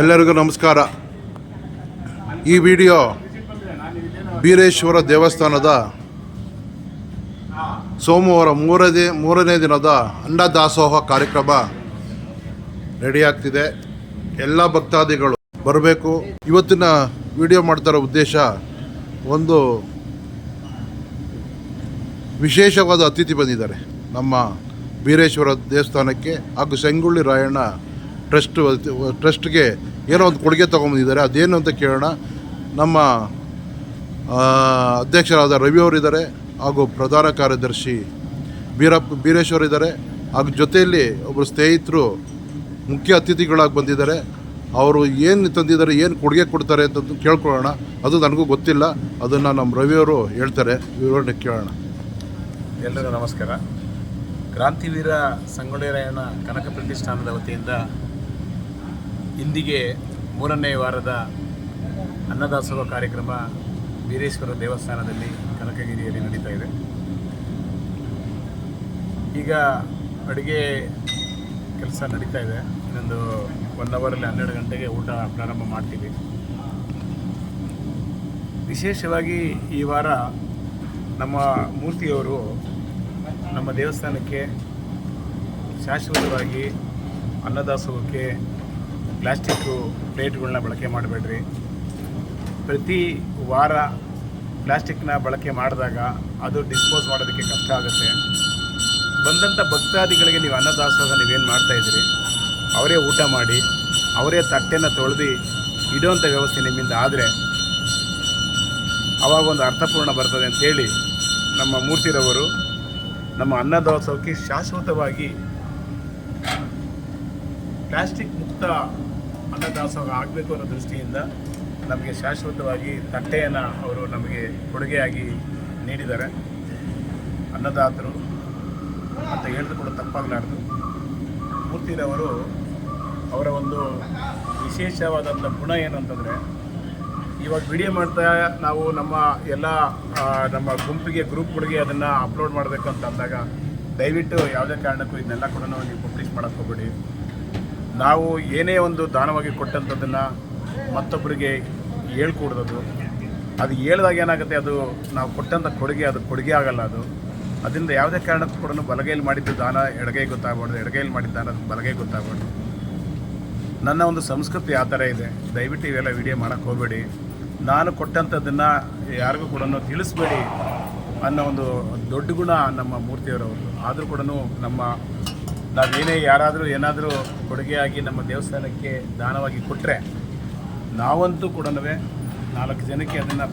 ಎಲ್ಲರಿಗೂ ನಮಸ್ಕಾರ. ಈ ವಿಡಿಯೋ ಬೀರೇಶ್ವರ ದೇವಸ್ಥಾನದ ಸೋಮವಾರ ಮೂರನೇ ಮೂರನೇ ದಿನದ ಅನ್ನದಾಸೋಹ ಕಾರ್ಯಕ್ರಮ ರೆಡಿಯಾಗ್ತಿದೆ ಎಲ್ಲ ಭಕ್ತಾದಿಗಳು ಬರಬೇಕು. ಇವತ್ತಿನ ವಿಡಿಯೋ ಮಾಡ್ತಾರೋ ಉದ್ದೇಶ ಒಂದು ವಿಶೇಷವಾದ ಅತಿಥಿ ಬಂದಿದ್ದಾರೆ. ನಮ್ಮ ಬೀರೇಶ್ವರ ದೇವಸ್ಥಾನಕ್ಕೆ ಹಾಗೂ ಸಂಗೊಳ್ಳಿ ರಾಯಣ್ಣ ಟ್ರಸ್ಟ್, ಟ್ರಸ್ಟ್ಗೆ ಏನೋ ಒಂದು ಕೊಡುಗೆ ತೊಗೊಂಬಂದಿದ್ದಾರೆ. ಅದೇನು ಅಂತ ಕೇಳೋಣ. ನಮ್ಮ ಅಧ್ಯಕ್ಷರಾದ ರವಿ ಅವರಿದ್ದಾರೆ ಹಾಗೂ ಪ್ರಧಾನ ಕಾರ್ಯದರ್ಶಿ ಬೀರಪ್ಪ ಬೀರೇಶ್ವರ್ ಇದ್ದಾರೆ ಹಾಗೂ ಜೊತೆಯಲ್ಲಿ ಒಬ್ಬರು ಸ್ನೇಹಿತರು ಮುಖ್ಯ ಅತಿಥಿಗಳಾಗಿ ಬಂದಿದ್ದಾರೆ. ಅವರು ಏನು ತಂದಿದ್ದಾರೆ, ಏನು ಕೊಡುಗೆ ಕೊಡ್ತಾರೆ ಅಂತ ಕೇಳ್ಕೊಳ್ಳೋಣ. ಅದು ನನಗೂ ಗೊತ್ತಿಲ್ಲ. ಅದನ್ನು ನಮ್ಮ ರವಿಯವರು ಹೇಳ್ತಾರೆ. ವಿವರಣೆ ಕೇಳೋಣ. ಎಲ್ಲರಿಗೂ ನಮಸ್ಕಾರ. ಕ್ರಾಂತಿವೀರ ಸಂಗೊಳ್ಳಿ ರಾಯಣ್ಣ ಕನಕ ಪ್ರತಿಷ್ಠಾನದ ವತಿಯಿಂದ ಇಂದಿಗೆ ಮೂರನೇ ವಾರದ ಅನ್ನದಾಸೋಹ ಕಾರ್ಯಕ್ರಮ ವೀರೇಶ್ವರ ದೇವಸ್ಥಾನದಲ್ಲಿ ಕನಕಗಿರಿಯಲ್ಲಿ ನಡೀತಾ ಇದೆ. ಈಗ ಅಡುಗೆ ಕೆಲಸ ನಡೀತಾ ಇದೆ. ಇನ್ನೊಂದು ಒನ್ ಅವರಲ್ಲಿ ಹನ್ನೆರಡು ಗಂಟೆಗೆ ಊಟ ಪ್ರಾರಂಭ ಮಾಡ್ತೀವಿ. ವಿಶೇಷವಾಗಿ ಈ ವಾರ ನಮ್ಮ ಮೂರ್ತಿಯವರು ನಮ್ಮ ದೇವಸ್ಥಾನಕ್ಕೆ ಶಾಶ್ವತವಾಗಿ ಅನ್ನದಾಸೋಹಕ್ಕೆ ಪ್ಲಾಸ್ಟಿಕ್ಕು ಪ್ಲೇಟ್ಗಳನ್ನ ಬಳಕೆ ಮಾಡಬೇಡ್ರಿ. ಪ್ರತಿ ವಾರ ಪ್ಲಾಸ್ಟಿಕ್ನ ಬಳಕೆ ಮಾಡಿದಾಗ ಅದು ಡಿಸ್ಪೋಸ್ ಮಾಡೋದಕ್ಕೆ ಕಷ್ಟ ಆಗುತ್ತೆ. ಬಂದಂಥ ಭಕ್ತಾದಿಗಳಿಗೆ ನೀವು ಅನ್ನದಾಸೋಹ ನೀವೇನು ಮಾಡ್ತಾಯಿದ್ದೀರಿ ಅವರೇ ಊಟ ಮಾಡಿ, ಅವರೇ ತಟ್ಟೆನ ತೊಳೆದು ಇಡುವಂಥ ವ್ಯವಸ್ಥೆ ನಿಮ್ಮಿಂದ ಆದರೆ ಅವಾಗ ಒಂದು ಅರ್ಥಪೂರ್ಣ ಬರ್ತದೆ ಅಂಥೇಳಿ ನಮ್ಮ ಮೂರ್ತಿರವರು ನಮ್ಮ ಅನ್ನದಾಸೋಹಕ್ಕೆ ಶಾಶ್ವತವಾಗಿ ಪ್ಲಾಸ್ಟಿಕ್ ಮುಕ್ತ ಅನ್ನದಾಸೋಹ ಆಗಬೇಕು ಅನ್ನೋ ದೃಷ್ಟಿಯಿಂದ ನಮಗೆ ಶಾಶ್ವತವಾಗಿ ತಟ್ಟೆಯನ್ನು ಅವರು ನಮಗೆ ಕೊಡುಗೆಯಾಗಿ ನೀಡಿದ್ದಾರೆ. ಅನ್ನದಾತರು ಅಂತ ಹೇಳಿದ್ರು ಕೂಡ ತಪ್ಪಾಗಲಾರ್ದು. ಮೂರ್ತಿರವರು ಅವರ ಒಂದು ವಿಶೇಷವಾದಂಥ ಗುಣ ಏನು ಅಂತಂದರೆ, ಇವಾಗ ವಿಡಿಯೋ ಮಾಡ್ತಾ ನಾವು ನಮ್ಮ ಎಲ್ಲ ನಮ್ಮ ಗುಂಪಿಗೆ ಗ್ರೂಪ್ಗಳಿಗೆ ಅದನ್ನು ಅಪ್ಲೋಡ್ ಮಾಡಬೇಕು ಅಂತ ಅಂದಾಗ ದಯವಿಟ್ಟು ಯಾವುದೇ ಕಾರಣಕ್ಕೂ ಇದನ್ನೆಲ್ಲ ಕೂಡ ನೀವು ಪಬ್ಲಿಷ್ ಮಾಡೋಕ್ಕೆ ಹೋಗ್ಬೇಡಿ. ನಾವು ಏನೇ ಒಂದು ದಾನವಾಗಿ ಕೊಟ್ಟಂಥದ್ದನ್ನು ಮತ್ತೊಬ್ಬರಿಗೆ ಹೇಳ್ಕೊಡ್ದದು ಅದು ಹೇಳ್ದಾಗ ಏನಾಗುತ್ತೆ, ಅದು ನಾವು ಕೊಟ್ಟಂಥ ಕೊಡುಗೆ, ಅದು ಕೊಡುಗೆ ಆಗಲ್ಲ ಅದು. ಅದರಿಂದ ಯಾವುದೇ ಕಾರಣಕ್ಕೂ ಕೂಡ ಬಲಗೈಲಿ ಮಾಡಿದ್ದು ದಾನ ಎಡಗೈ ಗೊತ್ತಾಗಬಾರ್ದು, ಎಡಗೈಲಿ ಮಾಡಿದ ದಾನ ಬಲಗೈ ಗೊತ್ತಾಗಬಾರ್ದು. ನನ್ನ ಒಂದು ಸಂಸ್ಕೃತಿ ಆ ಥರ ಇದೆ. ದಯವಿಟ್ಟು ಇವೆಲ್ಲ ವಿಡಿಯೋ ಮಾಡೋಕ್ಕೆ ಹೋಗಬೇಡಿ. ನಾನು ಕೊಟ್ಟಂಥದ್ದನ್ನು ಯಾರಿಗೂ ಕೂಡ ತಿಳಿಸ್ಬೇಡಿ ಅನ್ನೋ ಒಂದು ದೊಡ್ಡ ಗುಣ ನಮ್ಮ ಮೂರ್ತಿಯವರವರು ಆದರೂ ಕೂಡ ನಮ್ಮ ನಾವೇನೇ ಯಾರಾದರೂ ಏನಾದರೂ ಕೊಡುಗೆಯಾಗಿ ನಮ್ಮ ದೇವಸ್ಥಾನಕ್ಕೆ ದಾನವಾಗಿ ಕೊಟ್ಟರೆ ನಾವಂತೂ ಕೂಡ ನಾಲ್ಕು ಜನಕ್ಕೆ ಅದನ್ನು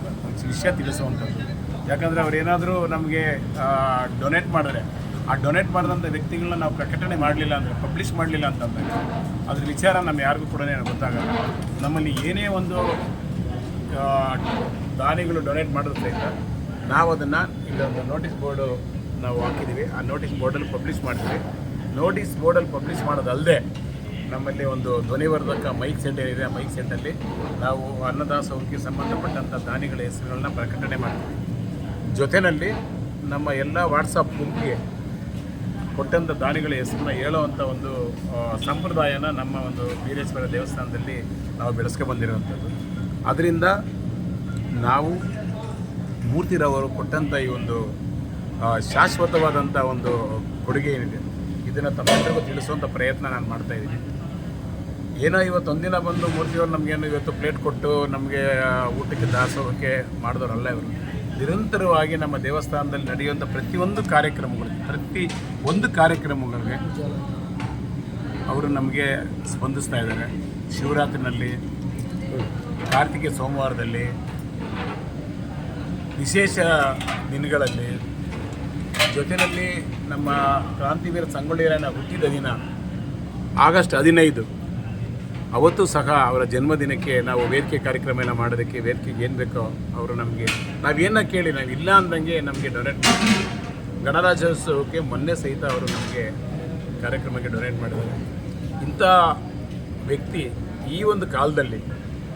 ವಿಷಯ ತಿಳಿಸುವಂಥದ್ದು. ಯಾಕಂದರೆ ಅವರೇನಾದರೂ ನಮಗೆ ಡೊನೇಟ್ ಮಾಡಿದ್ರೆ, ಆ ಡೊನೇಟ್ ಮಾಡಿದಂಥ ವ್ಯಕ್ತಿಗಳನ್ನ ನಾವು ಪ್ರಕಟಣೆ ಮಾಡಲಿಲ್ಲ ಅಂದರೆ ಪಬ್ಲಿಷ್ ಮಾಡಲಿಲ್ಲ ಅಂತಂದಾಗ ಅದ್ರ ವಿಚಾರ ನಮ್ಮ ಯಾರಿಗೂ ಕೂಡ ಗೊತ್ತಾಗಲ್ಲ. ನಮ್ಮಲ್ಲಿ ಏನೇ ಒಂದು ದಾನಿಗಳು ಡೊನೇಟ್ ಮಾಡಿದ್ರು ನಾವು ಅದನ್ನು ಇಲ್ಲೊಂದು ನೋಟಿಸ್ ಬೋರ್ಡು ನಾವು ಹಾಕಿದ್ದೀವಿ. ಆ ನೋಟಿಸ್ ಬೋರ್ಡಲ್ಲಿ ಪಬ್ಲಿಷ್ ಮಾಡ್ತೀವಿ ನೋಟಿಸ್ ಬೋರ್ಡಲ್ಲಿ ಪಬ್ಲಿಷ್ ಮಾಡೋದಲ್ಲದೆ ನಮ್ಮಲ್ಲಿ ಒಂದು ಧ್ವನಿವರ್ಧಕ ಮೈಕ್ ಸೆಟ್ ಏನಿದೆ, ಆ ಮೈಕ್ ಸೆಟ್ಟಲ್ಲಿ ನಾವು ಅನ್ನದಾಸೋಹಕ್ಕೆ ಸಂಬಂಧಪಟ್ಟಂಥ ದಾನಿಗಳ ಹೆಸರುಗಳನ್ನ ಪ್ರಕಟಣೆ ಮಾಡ್ತೀವಿ. ಜೊತೆಯಲ್ಲಿ ನಮ್ಮ ಎಲ್ಲ ವಾಟ್ಸಪ್ ಗುಂಪಿಗೆ ಕೊಟ್ಟಂಥ ದಾನಿಗಳ ಹೆಸರನ್ನ ಹೇಳುವಂಥ ಒಂದು ಸಂಪ್ರದಾಯನ ನಮ್ಮ ಒಂದು ವೀರೇಶ್ವರ ದೇವಸ್ಥಾನದಲ್ಲಿ ನಾವು ಬೆಳೆಸ್ಕೊ ಬಂದಿರುವಂಥದ್ದು. ಅದರಿಂದ ನಾವು ಮೂರ್ತಿರವರು ಕೊಟ್ಟಂಥ ಈ ಒಂದು ಶಾಶ್ವತವಾದಂಥ ಒಂದು ಕೊಡುಗೆ ಏನಿದೆ ಇದನ್ನು ತಮ್ಮೆಲ್ಲರಿಗೂ ತಿಳಿಸುವಂಥ ಪ್ರಯತ್ನ ನಾನು ಮಾಡ್ತಾ ಇದ್ದೀನಿ. ಏನೋ ಇವತ್ತು ಒಂದಿನ ಬಂದು ಮೂರ್ತಿಯವರು ನಮಗೇನು ಇವತ್ತು ಪ್ಲೇಟ್ ಕೊಟ್ಟು ನಮಗೆ ಊಟಕ್ಕೆ ದಾಸೋಹಕ್ಕೆ ಮಾಡಿದವರಲ್ಲ ಇವರು. ನಿರಂತರವಾಗಿ ನಮ್ಮ ದೇವಸ್ಥಾನದಲ್ಲಿ ನಡೆಯುವಂಥ ಪ್ರತಿಯೊಂದು ಕಾರ್ಯಕ್ರಮಗಳಿಗೆ ಪ್ರತಿ ಒಂದು ಕಾರ್ಯಕ್ರಮಗಳಿಗೆ ಅವರು ನಮಗೆ ಸ್ಪಂದಿಸ್ತಾ ಇದ್ದಾರೆ. ಶಿವರಾತ್ರಿನಲ್ಲಿ ಕಾರ್ತಿಕೆ ಸೋಮವಾರದಲ್ಲಿ, ವಿಶೇಷ ದಿನಗಳಲ್ಲಿ ಜೊತೆಯಲ್ಲಿ ನಮ್ಮ ಕ್ರಾಂತಿವೀರ ಸಂಗೊಳ್ಳಿಯರನ್ನ ಹುಟ್ಟಿದ ದಿನ ಆಗಸ್ಟ್ ಹದಿನೈದು. ಅವತ್ತು ಸಹ ಅವರ ಜನ್ಮದಿನಕ್ಕೆ ನಾವು ವೇದಿಕೆ ಕಾರ್ಯಕ್ರಮ ಎಲ್ಲ ಮಾಡೋದಕ್ಕೆ ವೇದಿಕೆಗೆ ಏನು ಬೇಕೋ ಅವರು ನಮಗೆ, ನಾವೇನ ಕೇಳಿ ನಾವು ಇಲ್ಲ ಅಂದಂಗೆ ನಮಗೆ ಡೊನೇಟ್ ಮಾಡಿ, ಗಣರಾಜ್ಯೋತ್ಸವಕ್ಕೆ ಮೊನ್ನೆ ಸಹಿತ ಅವರು ನಮಗೆ ಕಾರ್ಯಕ್ರಮಕ್ಕೆ ಡೊನೇಟ್ ಮಾಡಿದ್ದಾರೆ. ಇಂಥ ವ್ಯಕ್ತಿ ಈ ಒಂದು ಕಾಲದಲ್ಲಿ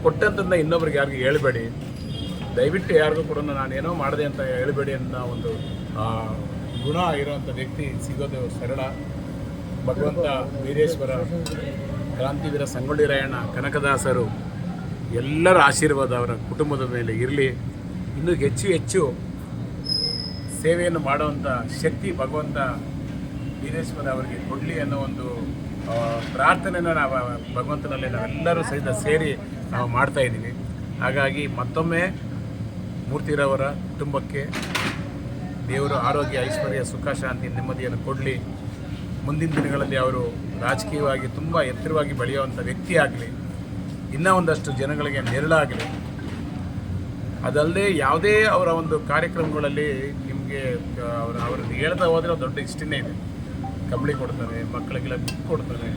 ಕೊಟ್ಟಂತಂದ ಇನ್ನೊಬ್ರಿಗೆ ಯಾರಿಗೂ ಹೇಳಬೇಡಿ. ದಯವಿಟ್ಟು ಯಾರಿಗೂ ಕೂಡ ನಾನು ಏನೋ ಮಾಡಿದೆ ಅಂತ ಹೇಳಬೇಡಿ ಅನ್ನೋ ಒಂದು ಗುಣ ಇರುವಂಥ ವ್ಯಕ್ತಿ ಸಿಗೋದು ಸರಳ. ಭಗವಂತ ವೀರೇಶ್ವರ, ಕ್ರಾಂತಿವೀರ ಸಂಗೊಳ್ಳಿ ರಾಯಣ್ಣ ಕನಕದಾಸರು, ಎಲ್ಲರ ಆಶೀರ್ವಾದ ಅವರ ಕುಟುಂಬದ ಮೇಲೆ ಇರಲಿ. ಇನ್ನೂ ಹೆಚ್ಚು ಹೆಚ್ಚು ಸೇವೆಯನ್ನು ಮಾಡುವಂಥ ಶಕ್ತಿ ಭಗವಂತ ವೀರೇಶ್ವರ ಅವರಿಗೆ ಕೊಡಲಿ ಅನ್ನೋ ಒಂದು ಪ್ರಾರ್ಥನೆಯನ್ನು ನಾವು ಭಗವಂತನಲ್ಲಿ ನಾವೆಲ್ಲರೂ ಸಹಿತ ಸೇರಿ ನಾವು ಮಾಡ್ತಾ ಇದ್ದೀವಿ. ಹಾಗಾಗಿ ಮತ್ತೊಮ್ಮೆ ಮೂರ್ತಿರವರ ಕುಟುಂಬಕ್ಕೆ ದೇವರು ಆರೋಗ್ಯ, ಐಶ್ವರ್ಯ, ಸುಖ, ಶಾಂತಿ, ನೆಮ್ಮದಿಯನ್ನು ಕೊಡಲಿ. ಮುಂದಿನ ದಿನಗಳಲ್ಲಿ ಅವರು ರಾಜಕೀಯವಾಗಿ ತುಂಬ ಎತ್ತರವಾಗಿ ಬೆಳೆಯುವಂಥ ವ್ಯಕ್ತಿ ಆಗಲಿ, ಇನ್ನೂ ಒಂದಷ್ಟು ಜನಗಳಿಗೆ ನೆರಳಾಗಲಿ ಅದಲ್ಲದೆ ಯಾವುದೇ ಅವರ ಒಂದು ಕಾರ್ಯಕ್ರಮಗಳಲ್ಲಿ ನಿಮಗೆ ಅವರು ಅವರು ಹೇಳ್ತಾ ಹೋದರೆ ದೊಡ್ಡ ಇಷ್ಟನೇ ಇದೆ. ಕಂಬಳಿ ಕೊಡ್ತಾರೆ, ಮಕ್ಕಳಿಗೆಲ್ಲ ಬುಕ್ ಕೊಡ್ತಾರೆ.